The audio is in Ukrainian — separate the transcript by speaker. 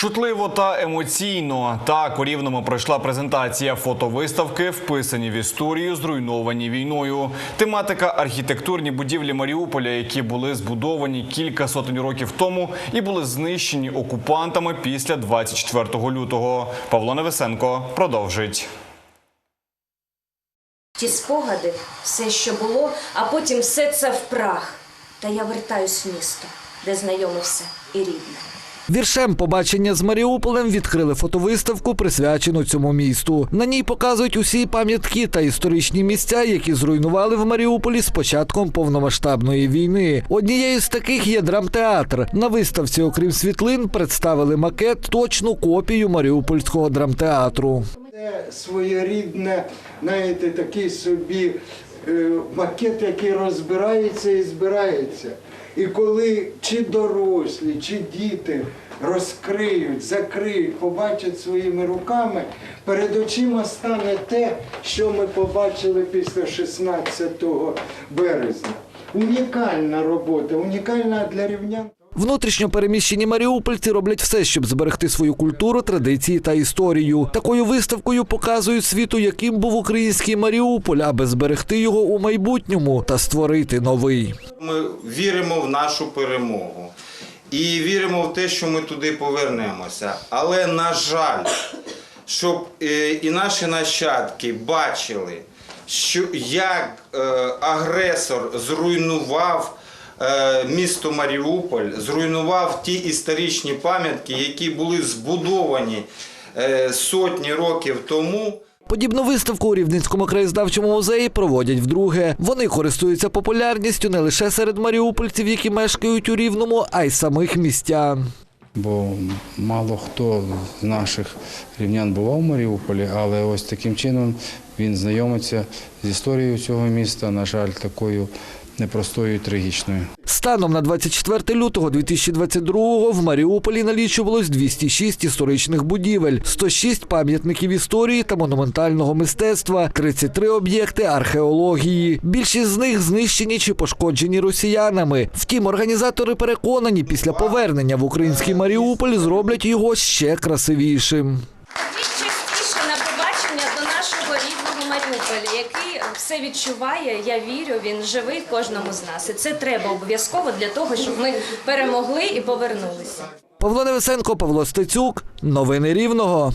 Speaker 1: Чутливо та емоційно. Так у рівному пройшла презентація фотовиставки, вписані в історію, зруйновані війною. Тематика архітектурні будівлі Маріуполя, які були збудовані кілька сотень років тому і були знищені окупантами після 24 лютого. Павло Невесенко продовжить.
Speaker 2: Ті спогади, все, що було, а потім все це в прах. Та я вертаюсь в місто, де знайоме все і рідне.
Speaker 3: Віршем побачення з Маріуполем відкрили фотовиставку, присвячену цьому місту. На ній показують усі пам'ятки та історичні місця, які зруйнували в Маріуполі з початком повномасштабної війни. Однією з таких є драмтеатр. На виставці, окрім світлин, представили макет точну копію Маріупольського драмтеатру.
Speaker 4: Це своєрідне, знаєте, такий собі е, макет, який розбирається і збирається. І коли чи дорослі, чи діти розкриють, закриють, побачать своїми руками, перед очима стане те, що ми побачили після 16 березня. Унікальна робота, унікальна для рівнян.
Speaker 3: Внутрішньо переміщені маріупольці роблять все, щоб зберегти свою культуру, традиції та історію. Такою виставкою показують світу, яким був український Маріуполь, аби зберегти його у майбутньому та створити новий.
Speaker 5: Ми віримо в нашу перемогу і віримо в те, що ми туди повернемося. Але, на жаль, щоб е, і наші нащадки бачили, що як е, агресор зруйнував е, місто Маріуполь, зруйнував ті історичні пам'ятки, які були збудовані е, сотні років тому.
Speaker 3: Подібну виставку у Рівненському краєзнавчому музеї проводять вдруге. Вони користуються популярністю не лише серед маріупольців, які мешкають у Рівному, а й самих містян.
Speaker 6: бо мало хто з наших рівнян бував в Маріуполі, але ось таким чином він знайомиться з історією цього міста, на жаль, такою непростою і трагічною.
Speaker 3: Станом на 24 лютого 2022-го в Маріуполі налічувалось 206 історичних будівель, 106 пам'ятників історії та монументального мистецтва, 33 об'єкти археології. Більшість з них знищені чи пошкоджені росіянами. Втім, організатори переконані, після повернення в український Маріуполь зроблять його ще красивішим.
Speaker 2: Побачення до нашого рідного Маріуполя, який все відчуває. Я вірю, він живий кожному з нас. І це треба обов'язково для того, щоб ми перемогли і повернулися.
Speaker 3: Павло Невесенко, Павло Стецюк. Новини Рівного.